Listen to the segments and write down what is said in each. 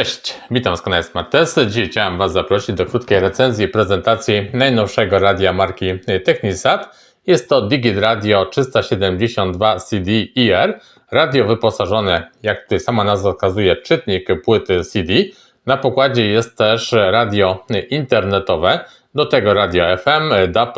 Cześć, witam z kanału Smartest. Dzisiaj chciałem Was zaprosić do krótkiej recenzji prezentacji najnowszego radia marki Technisat. Jest to Digit Radio 372 CD IR. Radio wyposażone, jak tutaj sama nazwa wskazuje, czytnik płyty CD. Na pokładzie jest też radio internetowe, do tego radio FM, DAB+,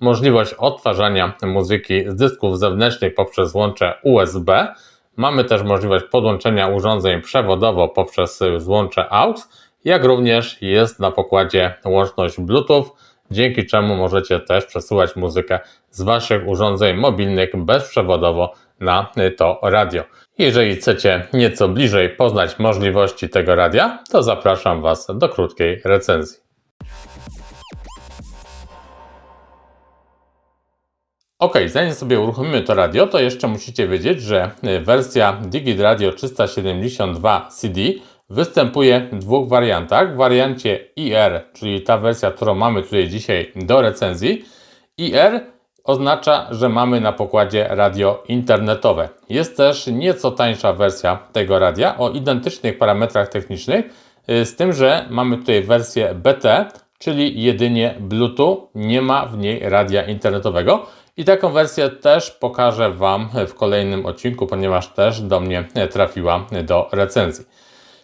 możliwość odtwarzania muzyki z dysków zewnętrznych poprzez łącze USB. Mamy też możliwość podłączenia urządzeń przewodowo poprzez złącze AUX, jak również jest na pokładzie łączność Bluetooth, dzięki czemu możecie też przesyłać muzykę z Waszych urządzeń mobilnych bezprzewodowo na to radio. Jeżeli chcecie nieco bliżej poznać możliwości tego radia, to zapraszam Was do krótkiej recenzji. Ok, zanim sobie uruchomimy to radio, to jeszcze musicie wiedzieć, że y, wersja Digit Radio 372 CD występuje w dwóch wariantach. W wariancie IR, czyli ta wersja, którą mamy tutaj dzisiaj do recenzji. IR oznacza, że mamy na pokładzie radio internetowe. Jest też nieco tańsza wersja tego radia o identycznych parametrach technicznych, y, z tym, że mamy tutaj wersję BT, czyli jedynie Bluetooth, nie ma w niej radia internetowego. I taką wersję też pokażę Wam w kolejnym odcinku, ponieważ też do mnie trafiła do recenzji.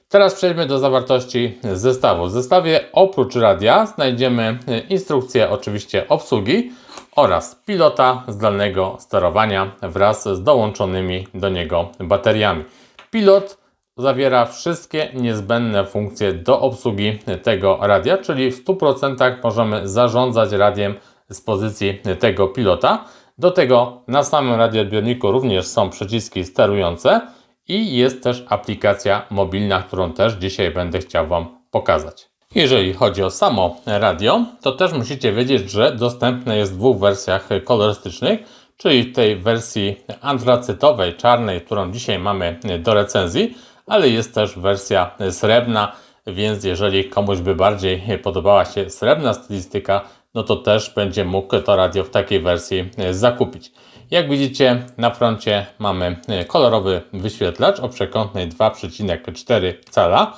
Teraz przejdźmy do zawartości zestawu. W zestawie oprócz radia znajdziemy instrukcję oczywiście obsługi oraz pilota zdalnego sterowania wraz z dołączonymi do niego bateriami. Pilot zawiera wszystkie niezbędne funkcje do obsługi tego radia, czyli w 100% możemy zarządzać radiem z pozycji tego pilota. Do tego na samym radioodbiorniku również są przyciski sterujące i jest też aplikacja mobilna, którą też dzisiaj będę chciał Wam pokazać. Jeżeli chodzi o samo radio, to też musicie wiedzieć, że dostępne jest w dwóch wersjach kolorystycznych, czyli w tej wersji antracytowej, czarnej, którą dzisiaj mamy do recenzji, ale jest też wersja srebrna, więc jeżeli komuś by bardziej podobała się srebrna stylistyka, no to też będzie mógł to radio w takiej wersji zakupić. Jak widzicie na froncie mamy kolorowy wyświetlacz o przekątnej 2,4 cala.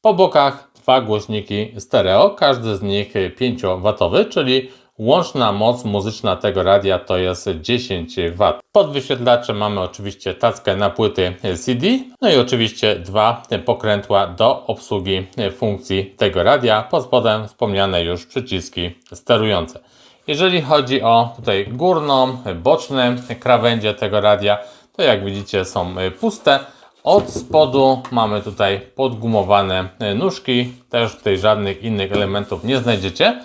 Po bokach dwa głośniki stereo, każdy z nich 5W, czyli Łączna moc muzyczna tego radia to jest 10 W. Pod wyświetlaczem mamy oczywiście tackę na płyty CD, no i oczywiście dwa pokrętła do obsługi funkcji tego radia. Pod spodem wspomniane już przyciski sterujące. Jeżeli chodzi o tutaj górną, boczne krawędzie tego radia, to jak widzicie są puste. Od spodu mamy tutaj podgumowane nóżki, też tutaj żadnych innych elementów nie znajdziecie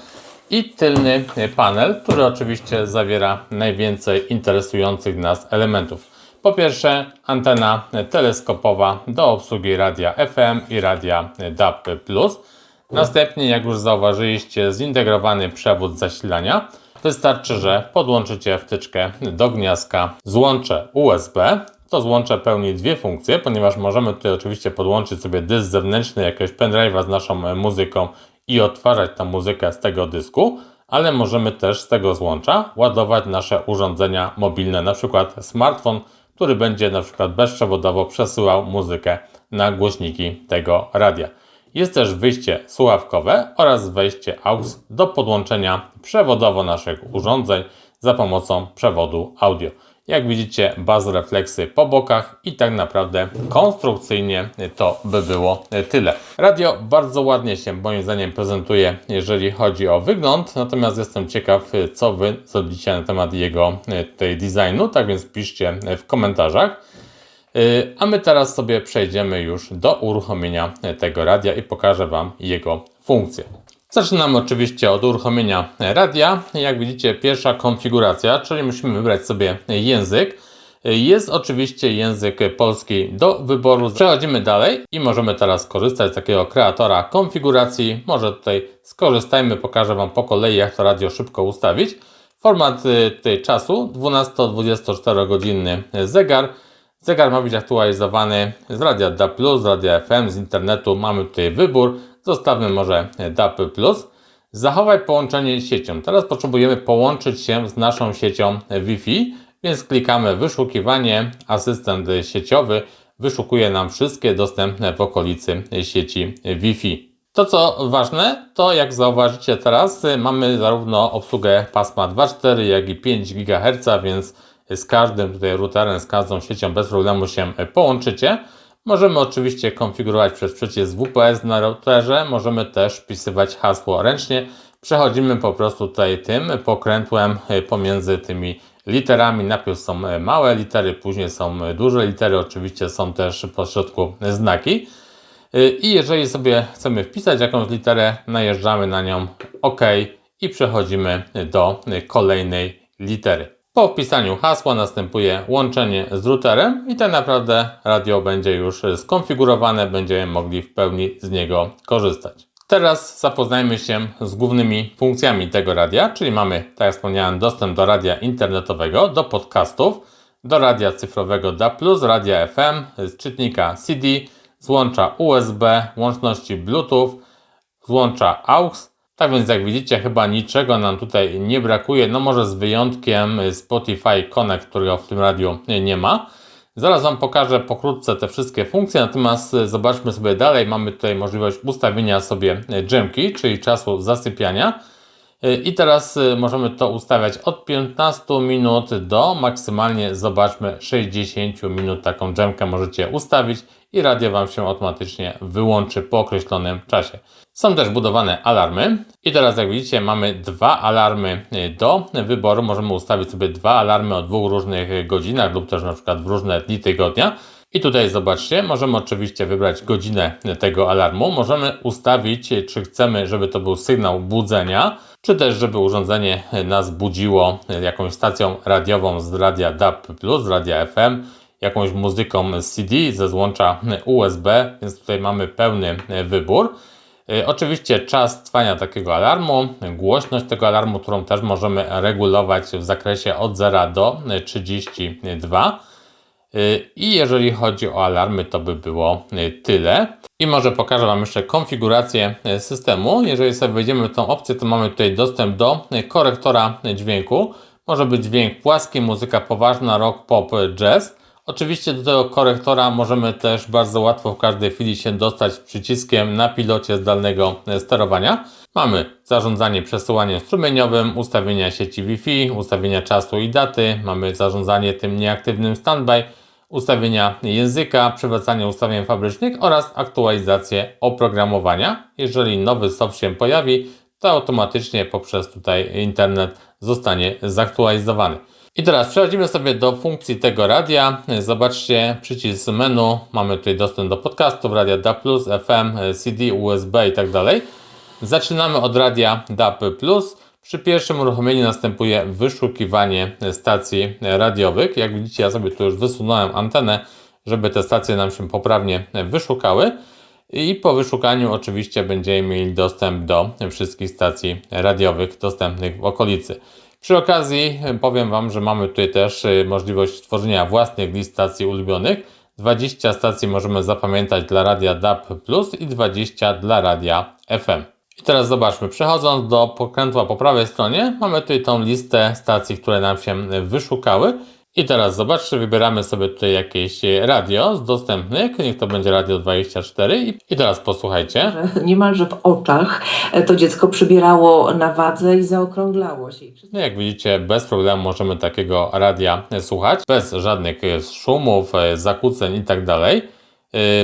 i tylny panel, który oczywiście zawiera najwięcej interesujących nas elementów. Po pierwsze, antena teleskopowa do obsługi radia FM i radia DAB+. Następnie, jak już zauważyliście, zintegrowany przewód zasilania. Wystarczy, że podłączycie wtyczkę do gniazdka złącze USB. To złącze pełni dwie funkcje, ponieważ możemy tutaj oczywiście podłączyć sobie dysk zewnętrzny, jakiegoś pendrive'a z naszą muzyką i odtwarzać tam muzykę z tego dysku, ale możemy też z tego złącza ładować nasze urządzenia mobilne, na przykład smartfon, który będzie na przykład bezprzewodowo przesyłał muzykę na głośniki tego radia. Jest też wyjście słuchawkowe oraz wejście AUX do podłączenia przewodowo naszych urządzeń za pomocą przewodu audio. Jak widzicie, bazorefleksy po bokach i tak naprawdę konstrukcyjnie to by było tyle. Radio bardzo ładnie się moim zdaniem prezentuje, jeżeli chodzi o wygląd, natomiast jestem ciekaw, co Wy sądzicie na temat jego tej designu, tak więc piszcie w komentarzach. A my teraz sobie przejdziemy już do uruchomienia tego radia i pokażę Wam jego funkcję. Zaczynamy oczywiście od uruchomienia radia. Jak widzicie, pierwsza konfiguracja, czyli musimy wybrać sobie język. Jest oczywiście język polski do wyboru. Przechodzimy dalej i możemy teraz korzystać z takiego kreatora konfiguracji. Może tutaj skorzystajmy, pokażę Wam po kolei, jak to radio szybko ustawić. Format tej czasu 12-24 godzinny zegar. Zegar ma być aktualizowany z radia DAB+, z radia FM, z internetu. Mamy tutaj wybór Zostawmy może DAP+. Zachowaj połączenie z siecią. Teraz potrzebujemy połączyć się z naszą siecią Wi-Fi, więc klikamy wyszukiwanie, asystent sieciowy. wyszukuje nam wszystkie dostępne w okolicy sieci Wi-Fi. To co ważne, to jak zauważycie teraz, mamy zarówno obsługę pasma 2.4, jak i 5 GHz, więc z każdym tutaj routerem, z każdą siecią bez problemu się połączycie. Możemy oczywiście konfigurować przez przycisk WPS na routerze, możemy też wpisywać hasło ręcznie. Przechodzimy po prostu tutaj tym pokrętłem pomiędzy tymi literami. Najpierw są małe litery, później są duże litery, oczywiście są też po środku znaki. I jeżeli sobie chcemy wpisać jakąś literę, najeżdżamy na nią OK i przechodzimy do kolejnej litery. Po wpisaniu hasła następuje łączenie z routerem i tak naprawdę radio będzie już skonfigurowane, będziemy mogli w pełni z niego korzystać. Teraz zapoznajmy się z głównymi funkcjami tego radia, czyli mamy, tak jak wspomniałem, dostęp do radia internetowego, do podcastów, do radia cyfrowego DA+, radia FM, z czytnika CD, złącza USB, łączności Bluetooth, złącza AUX, więc jak widzicie, chyba niczego nam tutaj nie brakuje, no może z wyjątkiem Spotify Connect, którego w tym radiu nie ma. Zaraz Wam pokażę pokrótce te wszystkie funkcje, natomiast zobaczmy sobie dalej. Mamy tutaj możliwość ustawienia sobie dżemki, czyli czasu zasypiania. I teraz możemy to ustawiać od 15 minut do maksymalnie, zobaczmy, 60 minut. Taką dżemkę możecie ustawić i radio Wam się automatycznie wyłączy po określonym czasie. Są też budowane alarmy i teraz jak widzicie mamy dwa alarmy do wyboru. Możemy ustawić sobie dwa alarmy o dwóch różnych godzinach lub też na przykład w różne dni tygodnia. I tutaj zobaczcie, możemy oczywiście wybrać godzinę tego alarmu. Możemy ustawić, czy chcemy, żeby to był sygnał budzenia, czy też żeby urządzenie nas budziło jakąś stacją radiową z radia DAB+, z radia FM, jakąś muzyką CD ze złącza USB, więc tutaj mamy pełny wybór. E, oczywiście czas trwania takiego alarmu, głośność tego alarmu, którą też możemy regulować w zakresie od 0 do 32. E, I jeżeli chodzi o alarmy, to by było e, tyle. I może pokażę Wam jeszcze konfigurację systemu. Jeżeli sobie wejdziemy w tą opcję, to mamy tutaj dostęp do korektora dźwięku. Może być dźwięk płaski, muzyka poważna, rock, pop, jazz. Oczywiście do tego korektora możemy też bardzo łatwo w każdej chwili się dostać przyciskiem na pilocie zdalnego sterowania. Mamy zarządzanie przesyłaniem strumieniowym, ustawienia sieci Wi-Fi, ustawienia czasu i daty, mamy zarządzanie tym nieaktywnym standby, ustawienia języka, przywracanie ustawień fabrycznych oraz aktualizację oprogramowania. Jeżeli nowy soft się pojawi, to automatycznie poprzez tutaj internet zostanie zaktualizowany. I teraz przechodzimy sobie do funkcji tego radia. Zobaczcie przycisk menu. Mamy tutaj dostęp do podcastów, radia DAB+, FM, CD, USB i tak dalej. Zaczynamy od radia DAB+. Przy pierwszym uruchomieniu następuje wyszukiwanie stacji radiowych. Jak widzicie, ja sobie tu już wysunąłem antenę, żeby te stacje nam się poprawnie wyszukały. I po wyszukaniu oczywiście będziemy mieli dostęp do wszystkich stacji radiowych dostępnych w okolicy. Przy okazji powiem Wam, że mamy tutaj też y, możliwość tworzenia własnych list stacji ulubionych. 20 stacji możemy zapamiętać dla radia DAB+, i 20 dla radia FM. I teraz zobaczmy, przechodząc do pokrętła po prawej stronie, mamy tutaj tą listę stacji, które nam się wyszukały. I teraz zobaczcie, wybieramy sobie tutaj jakieś radio z dostępnych, niech to będzie radio 24 i teraz posłuchajcie. Niemalże w oczach to dziecko przybierało na wadze i zaokrąglało się. No jak widzicie, bez problemu możemy takiego radia słuchać, bez żadnych szumów, zakłóceń i tak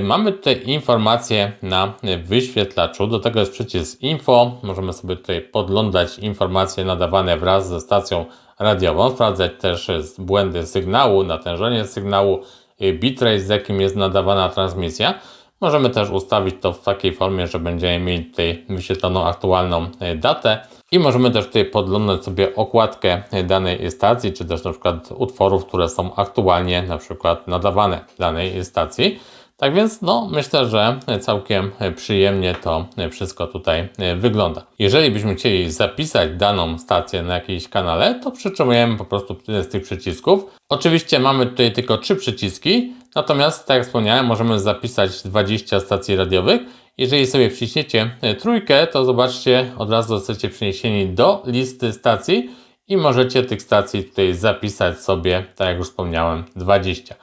mamy tutaj informacje na wyświetlaczu, do tego jest przycisk info, możemy sobie tutaj podglądać informacje nadawane wraz ze stacją radiową, sprawdzać też błędy sygnału, natężenie sygnału, y, bitrate z jakim jest nadawana transmisja. Możemy też ustawić to w takiej formie, że będziemy mieli tutaj wyświetloną aktualną y, datę i możemy też tutaj podglądać sobie okładkę danej stacji, czy też na przykład utworów, które są aktualnie na przykład nadawane danej stacji. Tak więc no, myślę, że całkiem przyjemnie to wszystko tutaj wygląda. Jeżeli byśmy chcieli zapisać daną stację na jakimś kanale, to przytrzymujemy po prostu jeden z tych przycisków. Oczywiście mamy tutaj tylko trzy przyciski, natomiast tak jak wspomniałem, możemy zapisać 20 stacji radiowych. Jeżeli sobie wciśniecie trójkę, to zobaczcie, od razu zostacie przeniesieni do listy stacji i możecie tych stacji tutaj zapisać sobie, tak jak już wspomniałem, 20.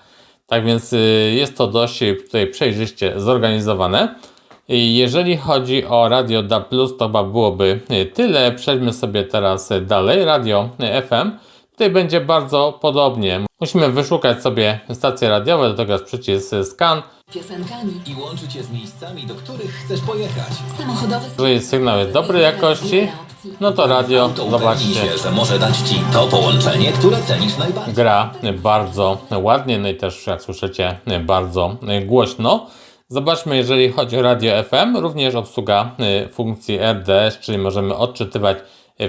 Tak więc y, jest to dość y, tutaj przejrzyście zorganizowane. Jeżeli chodzi o Radio DA+, to chyba byłoby y, tyle. Przejdźmy sobie teraz dalej. Radio FM. Tutaj będzie bardzo podobnie. Musimy wyszukać sobie stacje radiowe, do tego jest przycisk scan. piosenkami, i łączyć je z miejscami, do których chcesz pojechać. samochodowy... Jeżeli sygnał jest dobrej jakości, no to radio, To zobaczcie, się, że może dać Ci to połączenie, które cenisz najbardziej. gra bardzo ładnie, no i też jak słyszycie bardzo głośno. Zobaczmy, jeżeli chodzi o radio FM, również obsługa y, funkcji RDS, czyli możemy odczytywać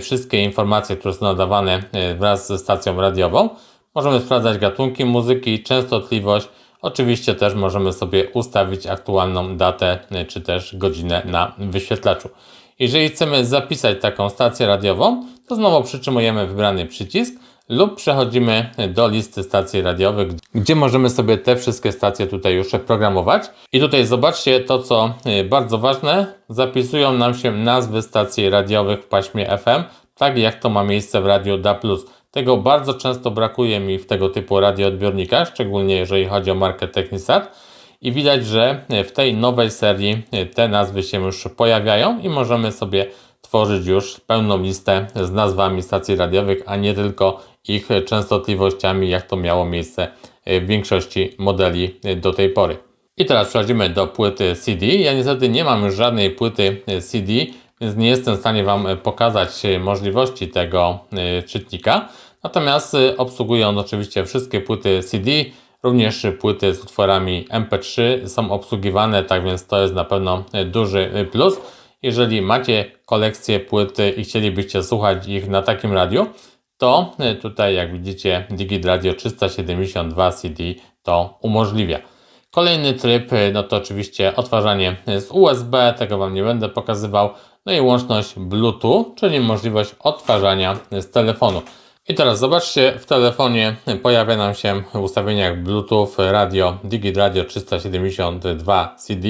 wszystkie informacje, które są nadawane y, wraz ze stacją radiową. Możemy sprawdzać gatunki muzyki, częstotliwość. Oczywiście też możemy sobie ustawić aktualną datę y, czy też godzinę na wyświetlaczu. Jeżeli chcemy zapisać taką stację radiową, to znowu przytrzymujemy wybrany przycisk lub przechodzimy do listy stacji radiowych, gdzie możemy sobie te wszystkie stacje tutaj już programować. I tutaj zobaczcie to, co y, bardzo ważne, zapisują nam się nazwy stacji radiowych w paśmie FM, tak jak to ma miejsce w Radiu DA+. Tego bardzo często brakuje mi w tego typu radioodbiornikach, szczególnie jeżeli chodzi o markę Technisat. I widać, że w tej nowej serii te nazwy się już pojawiają i możemy sobie tworzyć już pełną listę z nazwami stacji radiowych, a nie tylko ich częstotliwościami, jak to miało miejsce w większości modeli do tej pory. I teraz przechodzimy do płyty CD. Ja niestety nie mam już żadnej płyty CD, więc nie jestem w stanie Wam pokazać możliwości tego y, czytnika. Natomiast y, obsługuje on oczywiście wszystkie płyty CD, również płyty z utworami MP3 są obsługiwane, tak więc to jest na pewno y, duży plus. Jeżeli macie kolekcję płyty i chcielibyście słuchać ich na takim radiu, to y, tutaj jak widzicie Digit Radio 372 CD to umożliwia. Kolejny tryb, y, no to oczywiście odtwarzanie z USB, tego Wam nie będę pokazywał. No i łączność Bluetooth, czyli możliwość odtwarzania z telefonu. I teraz zobaczcie, w telefonie pojawia nam się w ustawieniach Bluetooth radio Digit Radio 372 CD.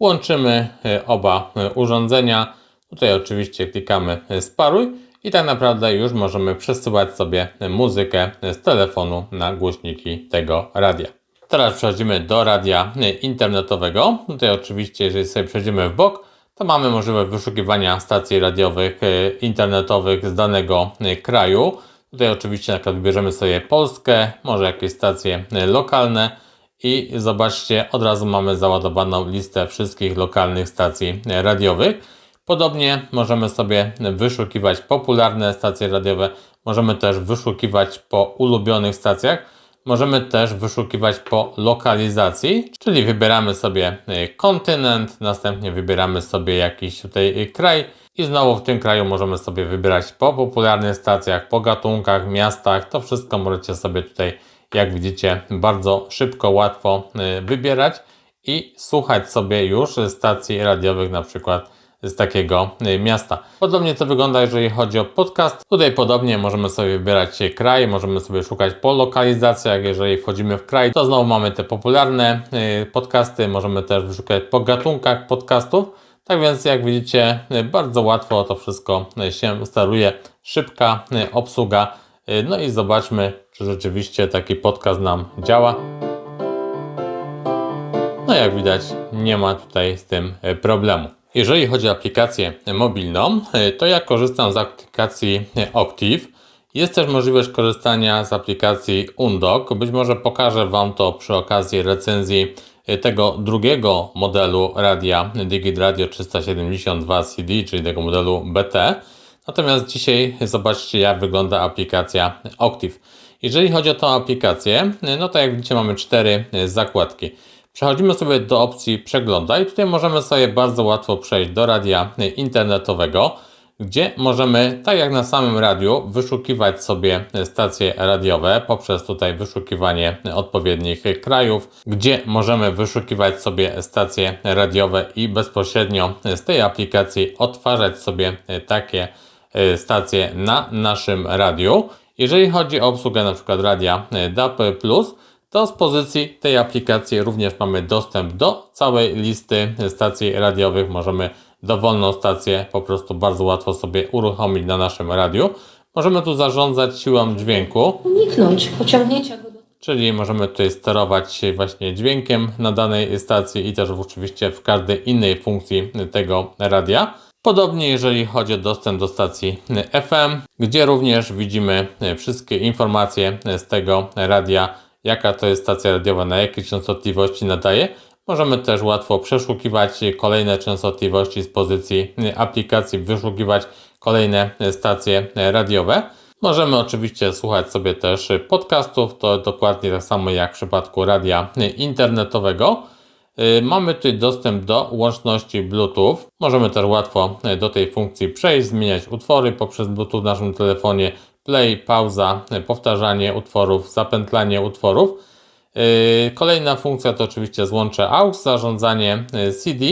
Łączymy y, oba y, urządzenia. Tutaj oczywiście klikamy y, sparuj i tak naprawdę już możemy przesyłać sobie muzykę z telefonu na głośniki tego radia. Teraz przechodzimy do radia internetowego. Tutaj oczywiście, jeżeli sobie przejdziemy w bok, to mamy możliwość wyszukiwania stacji radiowych y, internetowych z danego y, kraju. Tutaj oczywiście na przykład wybierzemy sobie Polskę, może jakieś stacje y, lokalne i zobaczcie, od razu mamy załadowaną listę wszystkich lokalnych stacji radiowych. Podobnie możemy sobie wyszukiwać popularne stacje radiowe, możemy też wyszukiwać po ulubionych stacjach. Możemy też wyszukiwać po lokalizacji, czyli wybieramy sobie y, kontynent, następnie wybieramy sobie jakiś tutaj kraj i znowu w tym kraju możemy sobie wybierać po popularnych stacjach, po gatunkach, miastach. To wszystko możecie sobie tutaj, jak widzicie, bardzo szybko, łatwo y, wybierać i słuchać sobie już stacji radiowych na przykład z takiego y, miasta. Podobnie to wygląda, jeżeli chodzi o podcast. Tutaj podobnie możemy sobie wybierać kraj, możemy sobie szukać po lokalizacjach. Jeżeli wchodzimy w kraj, to znowu mamy te popularne y, podcasty. Możemy też wyszukać po gatunkach podcastów. Tak więc, jak widzicie, y, bardzo łatwo to wszystko się steruje. Szybka obsługa. No i zobaczmy, czy rzeczywiście taki podcast nam działa. No jak widać, nie ma tutaj z tym problemu. Jeżeli chodzi o aplikację mobilną, to ja korzystam z aplikacji e, Octiv. Jest też możliwość korzystania z aplikacji Undock. Być może pokażę Wam to przy okazji recenzji tego drugiego modelu radia Digit Radio 372 CD, czyli tego modelu BT. Natomiast dzisiaj zobaczcie jak wygląda aplikacja Octiv. Jeżeli chodzi o tę aplikację, no to jak widzicie mamy cztery zakładki. Przechodzimy sobie do opcji przeglądaj. Tutaj możemy sobie bardzo łatwo przejść do radia internetowego, gdzie możemy, tak jak na samym radiu, wyszukiwać sobie stacje radiowe poprzez tutaj wyszukiwanie odpowiednich krajów, gdzie możemy wyszukiwać sobie stacje radiowe i bezpośrednio z tej aplikacji odtwarzać sobie takie e, stacje na naszym radiu. Jeżeli chodzi o obsługę przykład radia DAB+, to z pozycji tej aplikacji również mamy dostęp do całej listy stacji radiowych. Możemy dowolną stację po prostu bardzo łatwo sobie uruchomić na naszym radiu. Możemy tu zarządzać siłą dźwięku. Uniknąć pociągnięcia go do... czyli możemy tutaj sterować się właśnie dźwiękiem na danej stacji i też oczywiście w każdej innej funkcji tego radia. Podobnie jeżeli chodzi o dostęp do stacji FM, gdzie również widzimy wszystkie informacje z tego radia, jaka to jest stacja radiowa, na jakiej częstotliwości nadaje. Możemy też łatwo przeszukiwać kolejne częstotliwości z pozycji aplikacji, wyszukiwać kolejne stacje radiowe. Możemy oczywiście słuchać sobie też podcastów, to dokładnie tak samo jak w przypadku radia internetowego. Y, Mamy tutaj dostęp do łączności Bluetooth. Możemy też łatwo do tej funkcji przejść, zmieniać utwory poprzez Bluetooth w naszym telefonie. Play, pauza, powtarzanie utworów, zapętlanie utworów. Yy, Kolejna funkcja to oczywiście złącze AUX, zarządzanie yy, CD,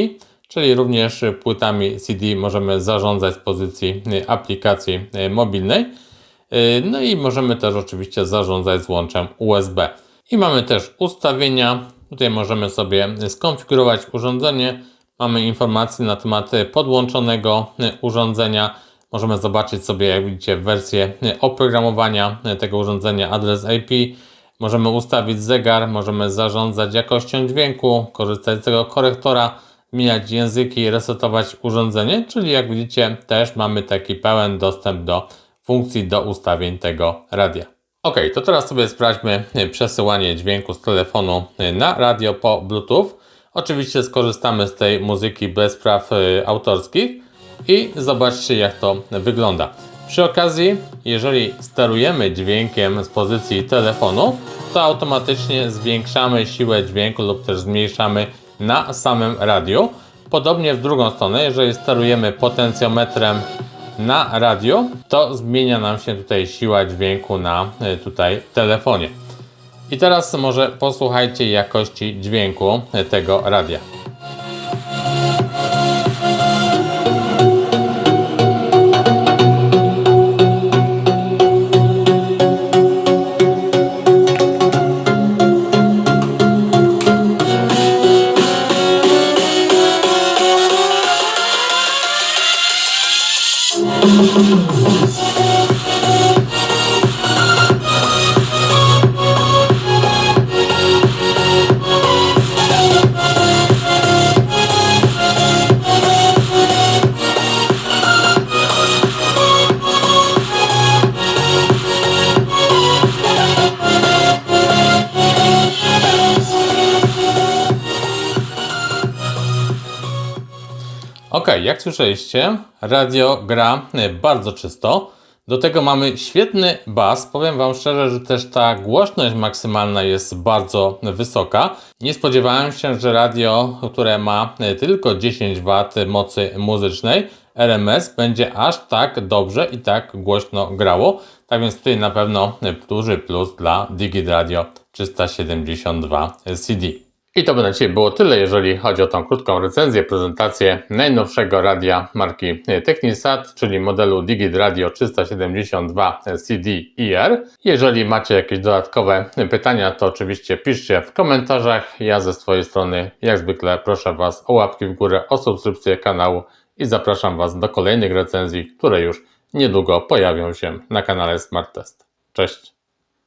czyli również płytami CD możemy zarządzać z pozycji yy, aplikacji mobilnej. No i możemy też oczywiście zarządzać złączem USB. I mamy też ustawienia. Tutaj możemy sobie skonfigurować urządzenie. Mamy informacje na temat podłączonego urządzenia. Możemy zobaczyć sobie, jak widzicie, wersję oprogramowania tego urządzenia, adres IP. Możemy ustawić zegar, możemy zarządzać jakością dźwięku, korzystać z tego korektora, zmieniać języki, resetować urządzenie, czyli jak widzicie też mamy taki pełen dostęp do funkcji, do ustawień tego radia. Ok, to teraz sobie sprawdźmy przesyłanie dźwięku z telefonu na radio po Bluetooth. Oczywiście skorzystamy z tej muzyki bez praw e, autorskich i zobaczcie jak to wygląda. Przy okazji, jeżeli sterujemy dźwiękiem z pozycji telefonu, to automatycznie zwiększamy siłę dźwięku lub też zmniejszamy na samym radiu. Podobnie w drugą stronę, jeżeli sterujemy potencjometrem na radio, to zmienia nam się tutaj siła dźwięku na y, tutaj telefonie. I teraz może posłuchajcie jakości dźwięku y, tego radia. Jak słyszeliście, radio gra e, bardzo czysto. Do tego mamy świetny bas. Powiem Wam szczerze, że też ta głośność maksymalna jest bardzo wysoka. Nie spodziewałem się, że radio, które ma e, tylko 10 W mocy muzycznej, RMS, będzie aż tak dobrze i tak głośno grało. Tak więc tutaj na pewno e, duży plus dla Digit Radio 372 CD. I to by na dzisiaj było tyle, jeżeli chodzi o tą krótką recenzję, prezentację najnowszego radia marki Technisat, czyli modelu Digit Radio 372 CD IR. Jeżeli macie jakieś dodatkowe pytania, to oczywiście piszcie w komentarzach. Ja ze swojej strony, jak zwykle, proszę Was o łapki w górę, o subskrypcję kanału i zapraszam Was do kolejnych recenzji, które już niedługo pojawią się na kanale Smart Test. Cześć!